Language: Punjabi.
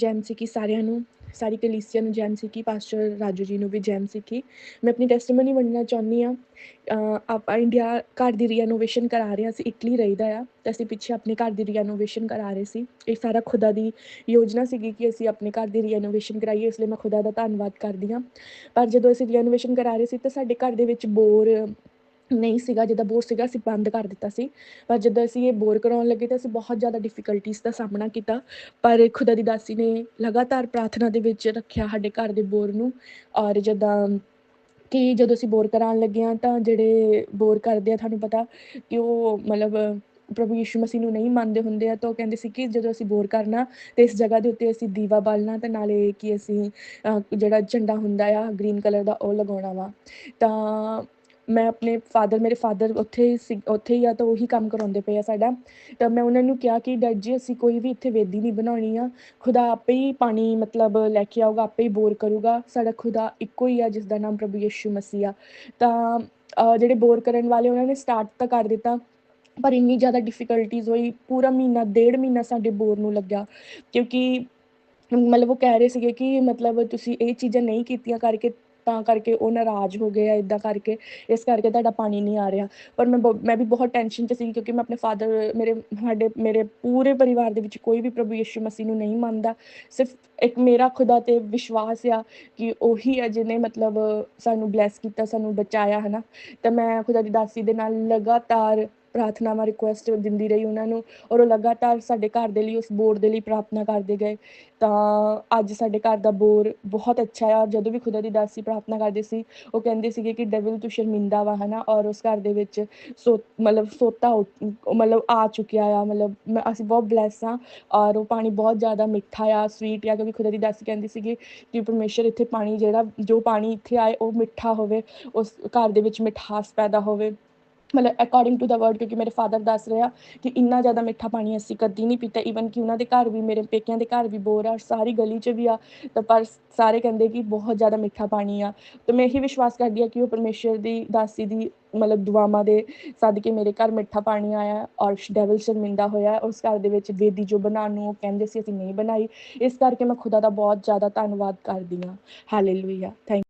ਜੈਮ ਸਿੱਖੀ ਸਾਰਿਆਂ ਨੂੰ, ਸਾਰੀ ਕਲੀਸਿਆ ਨੂੰ ਜੈਮ ਸਿੱਖੀ ਪਾਸਟਰ ਰਾਜੂ ਜੀ ਨੂੰ ਵੀ ਜੈਮ ਸਿੱਖੀ ਮੈਂ ਆਪਣੀ ਟੈਸਟੀਮਨੀ ਵੰਡਣਾ ਚਾਹੁੰਦੀ ਹਾਂ ਆਪਾਂ ਇੰਡੀਆ ਘਰ ਦੀ ਰੀਨੋਵੇਸ਼ਨ ਕਰਾ ਰਹੇ ਹਾਂ, ਅਸੀਂ ਇਟਲੀ ਰਹੀਦਾ ਆ, ਤੇ ਅਸੀਂ ਪਿੱਛੇ ਆਪਣੇ ਘਰ ਦੀ ਰੀਨੋਵੇਸ਼ਨ ਕਰਾ ਰਹੇ ਸੀ। ਇਹ ਸਾਰਾ ਖੁਦਾ ਦੀ ਯੋਜਨਾ ਸੀਗੀ ਕਿ ਅਸੀਂ ਆਪਣੇ ਘਰ ਦੀ ਰੀਨੋਵੇਸ਼ਨ ਕਰਾਈਏ, ਇਸ ਲਈ ਮੈਂ ਖੁਦਾ ਦਾ ਧੰਨਵਾਦ ਕਰਦੀ ਹਾਂ। ਪਰ ਜਦੋਂ ਅਸੀਂ ਰੀਨੋਵੇਸ਼ਨ ਕਰਾ ਰਹੇ ਸੀ, ਤਾਂ ਸਾਡੇ ਘਰ ਦੇ ਵਿੱਚ ਬੋਰ ਨਹੀਂ ਸੀਗਾ, ਜਿੱਦਾਂ ਬੋਰ ਸੀਗਾ, ਅਸੀਂ ਬੰਦ ਕਰ ਦਿੱਤਾ ਸੀ। ਪਰ ਜਦੋਂ ਅਸੀਂ ਇਹ ਬੋਰ ਕਰਾਉਣ ਲੱਗੇ ਤਾਂ ਅਸੀਂ ਬਹੁਤ ਜ਼ਿਆਦਾ ਡਿਫਿਕਲਟੀਜ਼ ਦਾ ਸਾਹਮਣਾ ਕੀਤਾ। ਪਰ ਖੁਦਾ ਦੀ ਦਾਸੀ ਨੇ ਲਗਾਤਾਰ ਪ੍ਰਾਰਥਨਾ ਦੇ ਵਿੱਚ ਰੱਖਿਆ ਸਾਡੇ ਘਰ ਦੇ ਬੋਰ ਨੂੰ। ਔਰ ਜਿੱਦਾਂ ਕਿ ਜਦੋਂ ਅਸੀਂ ਬੋਰ ਕਰਾਉਣ ਲੱਗੇ ਹਾਂ ਤਾਂ ਜਿਹੜੇ ਬੋਰ ਕਰਦੇ ਆ, ਤੁਹਾਨੂੰ ਪਤਾ ਕਿ ਉਹ ਮਤਲਬ ਪ੍ਰਭੂ ਯਿਸੂ ਮਸੀਹ ਨੂੰ ਨਹੀਂ ਮੰਨਦੇ ਹੁੰਦੇ ਆ, ਤਾਂ ਉਹ ਕਹਿੰਦੇ ਸੀ ਕਿ ਜਦੋਂ ਅਸੀਂ ਬੋਰ ਕਰਨਾ ਤੇ ਇਸ ਜਗ੍ਹਾ ਦੇ ਉੱਤੇ ਅਸੀਂ ਦੀਵਾ ਬਾਲਣਾ ਤੇ ਨਾਲੇ ਕਿ ਅਸੀਂ ਜਿਹੜਾ ਝੰਡਾ ਹੁੰਦਾ ਆ ਗ੍ਰੀਨ ਕਲਰ ਦਾ ਉਹ ਲਗਾਉਣਾ ਵਾ। ਤਾਂ ਮੈਂ ਆਪਣੇ ਫਾਦਰ ਮੇਰੇ ਫਾਦਰ ਉੱਥੇ ਹੀ ਸੀ, ਉੱਥੇ ਹੀ ਆ ਤਾਂ ਉਹੀ ਕੰਮ ਕਰਾਉਂਦੇ ਪਏ ਆ ਸਾਡਾ। ਤਾਂ ਮੈਂ ਉਹਨਾਂ ਨੂੰ ਕਿਹਾ ਕਿ ਡੈਡ ਜੀ, ਅਸੀਂ ਕੋਈ ਵੀ ਇੱਥੇ ਵੇਦੀ ਨਹੀਂ ਬਣਾਉਣੀ ਆ। ਖੁਦਾ ਆਪੇ ਹੀ ਪਾਣੀ ਮਤਲਬ ਲੈ ਕੇ ਆਊਗਾ, ਆਪੇ ਹੀ ਬੋਰ ਕਰੂਗਾ। ਸਾਡਾ ਖੁਦਾ ਇੱਕੋ ਹੀ ਆ ਜਿਸ ਦਾ ਨਾਮ ਪ੍ਰਭੂ ਯਿਸੂ ਮਸੀਹ ਆ। ਤਾਂ ਜਿਹੜੇ ਬੋਰ ਕਰਨ ਵਾਲੇ ਉਹਨਾਂ ਨੇ ਸਟਾਰਟ ਤਾਂ ਕਰ ਦਿੱਤਾ, ਪਰ ਇੰਨੀ ਜ਼ਿਆਦਾ ਡਿਫਿਕਲਟੀਜ਼ ਹੋਈ, ਪੂਰਾ ਮਹੀਨਾ, ਡੇਢ ਮਹੀਨਾ ਸਾਡੇ ਬੋਰ ਨੂੰ ਲੱਗਿਆ। ਕਿਉਂਕਿ ਮਤਲਬ ਉਹ ਕਹਿ ਰਹੇ ਸੀਗੇ ਕਿ ਮਤਲਬ ਤੁਸੀਂ ਇਹ ਚੀਜ਼ਾਂ ਨਹੀਂ ਕੀਤੀਆਂ ਕਰਕੇ ਤਾਂ ਕਰਕੇ ਉਹ ਨਾਰਾਜ਼ ਹੋ ਗਏ ਆ ਇਦਾਂ ਕਰਕੇ, ਇਸ ਕਰਕੇ ਤੁਹਾਡਾ ਪਾਣੀ ਨਹੀਂ ਆ ਰਿਹਾ। ਪਰ ਮੈਂ ਬ- ਮੈਂ ਵੀ ਬਹੁਤ ਟੈਨਸ਼ਨ 'ਚ ਸੀ ਕਿਉਂਕਿ ਮੈਂ ਆਪਣੇ ਫਾਦਰ ਮੇਰੇ, ਸਾਡੇ, ਮੇਰੇ ਪੂਰੇ ਪਰਿਵਾਰ ਦੇ ਵਿੱਚ ਕੋਈ ਵੀ ਪ੍ਰਭੂ ਯਿਸੂ ਮਸੀਹ ਨੂੰ ਨਹੀਂ ਮੰਨਦਾ। ਸਿਰਫ ਇੱਕ ਮੇਰਾ ਖੁਦਾ ਤੇ ਵਿਸ਼ਵਾਸ ਆ ਕਿ ਉਹੀ ਹੈ ਜਿਹਨੇ ਮਤਲਬ ਸਾਨੂੰ ਬਲੈਸ ਕੀਤਾ, ਸਾਨੂੰ ਬਚਾਇਆ ਹੈ ਨਾ ਤਾਂ ਮੈਂ ਖੁਦਾ ਦੀ ਦਾਸੀ ਦੇ ਨਾਲ ਲਗਾਤਾਰ ਪ੍ਰਾਰਥਨਾਵਾਂ ਰਿਕੁਐਸਟ ਦਿੰਦੀ ਰਹੀ ਉਹਨਾਂ ਨੂੰ ਔਰ ਉਹ ਲਗਾਤਾਰ ਸਾਡੇ ਘਰ ਦੇ ਲਈ, ਉਸ ਬੋਰ ਦੇ ਲਈ ਪ੍ਰਾਰਥਨਾ ਕਰਦੇ ਗਏ। ਤਾਂ ਅੱਜ ਸਾਡੇ ਘਰ ਦਾ ਬੋਰ ਬਹੁਤ ਅੱਛਾ ਆ ਜਦੋਂ ਵੀ ਖੁਦਾ ਦੀ ਦਾਸੀ ਪ੍ਰਾਰਥਨਾ ਕਰਦੇ ਸੀ, ਉਹ ਕਹਿੰਦੇ ਸੀਗੇ ਕਿ ਡੈਵਲ ਤੂੰ ਸ਼ਰਮਿੰਦਾ ਵਾ, ਹਨਾ? ਔਰ ਉਸ ਘਰ ਦੇ ਵਿੱਚ ਸੋ, ਮਤਲਬ ਸੋਤਾ ਹੋ- ਮਤਲਬ ਆ ਚੁੱਕਿਆ ਆ, ਮਤਲਬ ਮੈਂ- ਅਸੀਂ ਬਹੁਤ ਬਲੈਸ ਆ ਔਰ ਉਹ ਪਾਣੀ ਬਹੁਤ ਜ਼ਿਆਦਾ ਮਿੱਠਾ ਆ ਸਵੀਟ ਆ, ਕਿਉਂਕਿ ਖੁਦਾ ਦੀ ਦਾਸੀ ਕਹਿੰਦੀ ਸੀਗੀ ਕਿ ਪਰਮੇਸ਼ਰ ਇੱਥੇ ਪਾਣੀ ਜਿਹੜਾ, ਜੋ ਪਾਣੀ ਇੱਥੇ ਆਏ ਉਹ ਮਿੱਠਾ ਹੋਵੇ, ਉਸ ਘਰ ਦੇ ਵਿੱਚ ਮਿਠਾਸ ਪੈਦਾ ਹੋਵੇ। ਮਤਲਬ ਅਕੋਰਡਿੰਗ ਟੂ ਦਾ ਵਰਡ ਕਿਉਂਕਿ ਮੇਰੇ ਫਾਦਰ ਦੱਸ ਰਿਹਾ ਕਿ ਇੰਨਾ ਜ਼ਿਆਦਾ ਮਿੱਠਾ ਪਾਣੀ ਅਸੀਂ ਕਦੀ ਨਹੀਂ ਪੀਤਾ ਈਵਨ ਕਿ ਉਹਨਾਂ ਦੇ ਘਰ ਵੀ, ਮੇਰੇ ਪੇਕਿਆਂ ਦੇ ਘਰ ਵੀ ਬੋਰ ਆ ਔਰ ਸਾਰੀ ਗਲੀ 'ਚ ਵੀ ਆ, ਤਾਂ ਪਰ ਸਾਰੇ ਕਹਿੰਦੇ ਕਿ ਬਹੁਤ ਜ਼ਿਆਦਾ ਮਿੱਠਾ ਪਾਣੀ ਆ। ਤੇ ਮੈਂ ਇਹੀ ਵਿਸ਼ਵਾਸ ਕਰਦੀ ਆ ਕਿ ਉਹ ਪਰਮੇਸ਼ਰ ਦੀ, ਦਾਸੀ ਦੀ ਮਤਲਬ ਦੁਆਵਾਂ ਦੇ ਸਦਕੇ ਮੇਰੇ ਘਰ ਮਿੱਠਾ ਪਾਣੀ ਆਇਆ ਔਰ ਡੈਵਲ ਸ਼ਰਮਿੰਦਾ ਹੋਇਆ। ਉਸ ਘਰ ਦੇ ਵਿੱਚ ਵੇਦੀ ਜੋ ਬਣਾਉਣ ਨੂੰ ਉਹ ਕਹਿੰਦੇ ਸੀ, ਅਸੀਂ ਨਹੀਂ ਬਣਾਈ। ਇਸ ਕਰਕੇ ਮੈਂ ਖੁਦਾ ਦਾ ਬਹੁਤ ਜ਼ਿਆਦਾ ਧੰਨਵਾਦ ਕਰਦੀ ਹਾਂ। Hallelujah thank